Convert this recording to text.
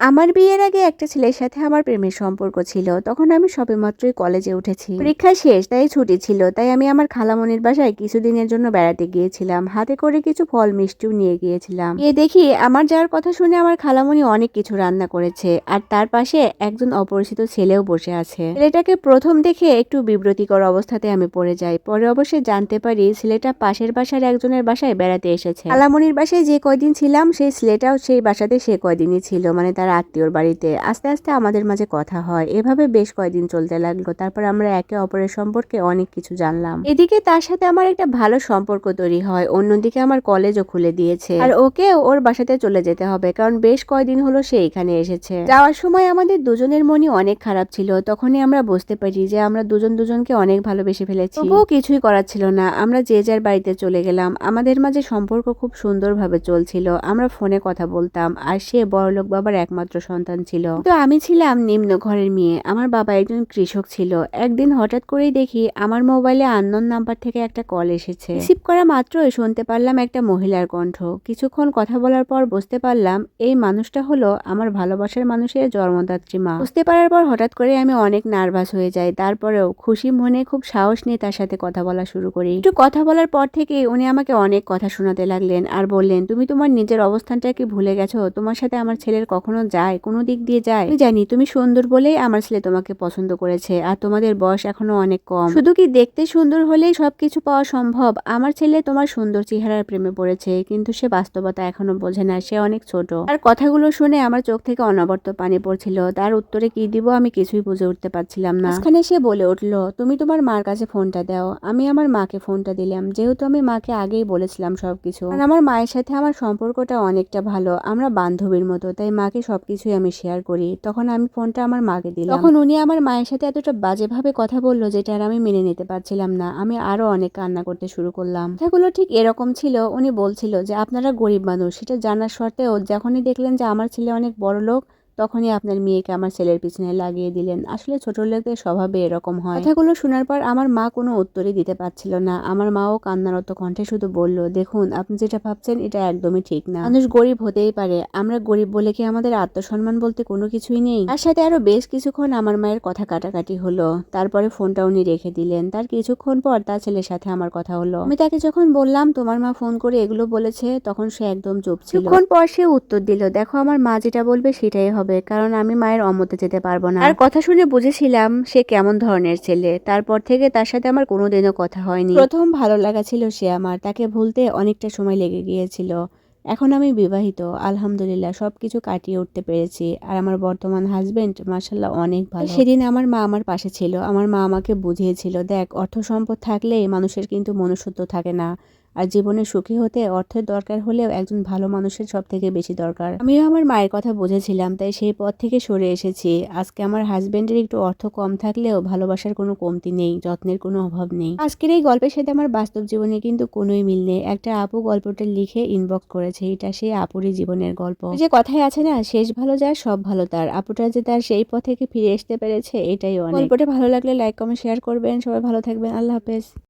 আমার বিয়ের আগে একটা ছেলের সাথে আমার প্রেমের সম্পর্ক ছিল। তখন আমি সবেমাত্রই কলেজে উঠেছি। পরীক্ষা শেষ, তাই ছুটি ছিল। তাই আমি আমার খালামনির বাসায় কিছুদিনের জন্য বেড়াতে গিয়েছিলাম। হাতে করে কিছু ফল মিষ্টিও নিয়ে গিয়েছিলাম। গিয়ে দেখি আমার যাওয়ার কথা শুনে আমার খালামনি অনেক কিছু রান্না করেছে আর তার পাশে একজন অপরিচিত ছেলেও বসে আছে। ছেলেটাকে প্রথম দেখে একটু বিব্রতিকর অবস্থাতে আমি পড়ে যাই। পরে অবশ্যই জানতে পারি ছেলেটা পাশের বাসার একজনের বাসায় বেড়াতে এসেছে। খালামনির বাসায় যে কয়দিন ছিলাম, সেই ছেলেটাও সেই বাসাতে সে কয়দিনই ছিল। মানে তার আত্মীয়র বাড়িতে। আস্তে আস্তে আমাদের মাঝে কথা হয়। এভাবে বেশ কয়েকদিন চলতে লাগল। তারপর আমরা একে অপরের সম্পর্কে অনেক কিছু জানলাম। এদিকে তার সাথে আমার একটা ভালো সম্পর্ক তৈরি হয়। অন্যদিকে আমার কলেজও খুলে দিয়েছে। আর ওকে ওর বাসাতে চলে যেতে হবে, কারণ বেশ কয়েকদিন হলো সে এখানে এসেছে। যাওয়ার সময় আমাদের দুজনের মনই অনেক খারাপ ছিল। তখনই আমরা বুঝতে পারি যে আমরা দুজন দুজনকে অনেক ভালোবেসে ফেলেছি। তবুও কিছুই করার ছিল না। আমরা যে যার বাড়িতে চলে গেলাম। আমাদের মাঝে সম্পর্ক খুব সুন্দরভাবে চলছিল। আমরা ফোনে কথা বলতাম। আর সে বড়লোক বাবার একমাত্র সন্তান ছিল। তো আমি ছিলাম নিম্ন ঘরের মেয়ে। আমার বাবা একজন কৃষক ছিল। একদিন হঠাৎ করেই দেখি আমার মোবাইলে আননোন নাম্বার থেকে একটা কল এসেছে। রিসিভ করা মাত্রই শুনতে পারলাম একটা মহিলার কণ্ঠ। কিছুক্ষণ কথা বলার পর বুঝতে পারলাম এই মানুষটা হলো আমার ভালোবাসার মানুষের জন্মদাত্রী মা। বুঝতে পারার পর হঠাৎ করে আমি অনেক নার্ভাস হয়ে যাই। তারপরেও খুশি মনে খুব সাহস নিয়ে তার সাথে কথা বলা শুরু করি। একটু কথা বলার পর থেকে উনি আমাকে অনেক কথা শোনাতে লাগলেন আর বললেন, তুমি তোমার নিজের অবস্থানটা কি ভুলে গেছো। তোমার সাথে আমার ছেলের কখনো যায়, কোনো দিক দিয়ে যায়। জানি তুমি সুন্দর বলেই আমার ছেলে তোমাকে পছন্দ করেছে, আর তোমাদের বয়স এখনও অনেক কম। শুধু কি দেখতে সুন্দর হলেই সবকিছু পাওয়া সম্ভব? আমার ছেলে তোমার সুন্দর চেহারার প্রেমে পড়েছে, কিন্তু সে বাস্তবতা এখনও বোঝে না, সে অনেক ছোট। আর কথাগুলো শুনে আমার চোখ থেকে অনবরত পানি পড়ছিল, তার উত্তরে কি দিব আমি কিছুই বুঝে উঠতে পারছিলাম না। মাঝখানে সে বলে উঠল, তুমি তোমার মার কাছে ফোনটা দাও, আমি আমার মাকে ফোনটা দিলাম, যেহেতু আমি মাকে আগেই বলেছিলাম সবকিছু। আর আমার মায়ের সাথে আমার সম্পর্কটা অনেকটা ভালো, আমরা বান্ধবীর মতো, তাই মাকে সবকিছুই আমি শেয়ার করি। তখন আমি ফোনটা আমার মাকে দিলাম। তখন উনি আমার মায়ের সাথে এতটা বাজেভাবে কথা বলল যেটা আর আমি মেনে নিতে পারছিলাম না। আমি আরও অনেক কান্না করতে শুরু করলাম। সেগুলো ঠিক এরকম ছিল, উনি বলছিল যে, আপনারা গরিব মানুষ, সেটা জানার সত্ত্বেও যখনই দেখলেন যে, আমার ছেলে অনেক বড় লোক তখনই আপনার মেয়েকে আমার ছেলের পিছনে লাগিয়ে দিলেন। আসলে ছোট লোকের স্বভাবে এরকম হয়। কথাগুলো শোনার পর আমার মা কোনো উত্তরই দিতে পারছিল না। আমার মাও কান্নারত কণ্ঠে শুধু বলল, দেখুন, আপনি যেটা ভাবছেন, এটা একদমই ঠিক না। মানুষ গরিব হতেই পারে। আমরা গরিব বলে কি আমাদের আত্মসম্মান বলতে কোনো কিছুই নেই? তার সাথে আরও বেশ কিছুক্ষণ আমার মায়ের কথা কাটাকাটি হলো। তারপরে ফোনটা উনি রেখে দিলেন। তার কিছুক্ষণ পর তার ছেলের সাথে আমার কথা হলো। আমি তাকে যখন বললাম, তোমার মা ফোন করে এগুলো বলেছে, তখন সে একদম চুপ ছিল। পর সে উত্তর দিল, দেখো, আমার মা যেটা বলবে সেটাই হবে। কারণ আমি মায়ের অমতে যেতে পারব না। আর কথা শুনে বুঝেছিলাম সে কেমন ধরনের ছেলে। তারপর থেকে তার সাথে আমার কোনোদিনও কথা হয়নি। প্রথম ভালো লাগা ছিল সে আমার। তাকে ভুলতে অনেকটা সময় লেগে গিয়েছিল। এখন আমি বিবাহিত। আলহামদুলিল্লাহ সব কিছু কাটিয়ে উঠতে পেরেছি। আর আমার বর্তমান হাজবেন্ড মাসাল্লাহ অনেক ভালো। সেদিন আমার মা আমার পাশে ছিল। আমার মা আমাকে বুঝিয়েছিল দেখ অর্থ সম্পদ থাকলে মানুষের কিন্তু মনুষ্যত্ব থাকে না। আর জীবনে সুখী হতে অর্থের দরকার হলেও একজন ভালো মানুষের সব থেকে বেশি দরকার। আমিও আমার মায়ের কথা বুঝেছিলাম, তাই সেই পথ থেকে সরে এসেছি। আজকে আমার হাজবেন্ডের একটু অর্থ কম থাকলেও ভালোবাসার কোনো কমতি নেই, যত্নের কোনো অভাব নেই। আজকের এই গল্পের সাথে আমার বাস্তব জীবনে কিন্তু কোনোই মিল নেই। একটা আপু গল্পটা লিখে ইনবক্স করেছে, এটা সেই আপুরই জীবনের গল্প। যে কথাই আছে না, শেষ ভালো যার সব ভালো তার। আপুটা যে তার সেই পথ থেকে ফিরে আসতে পেরেছে, এটাই অনেক। গল্পটা ভালো লাগলে লাইক কমেন্ট শেয়ার করবেন। সবাই ভালো থাকবেন, আল্লাহ হাফেজ।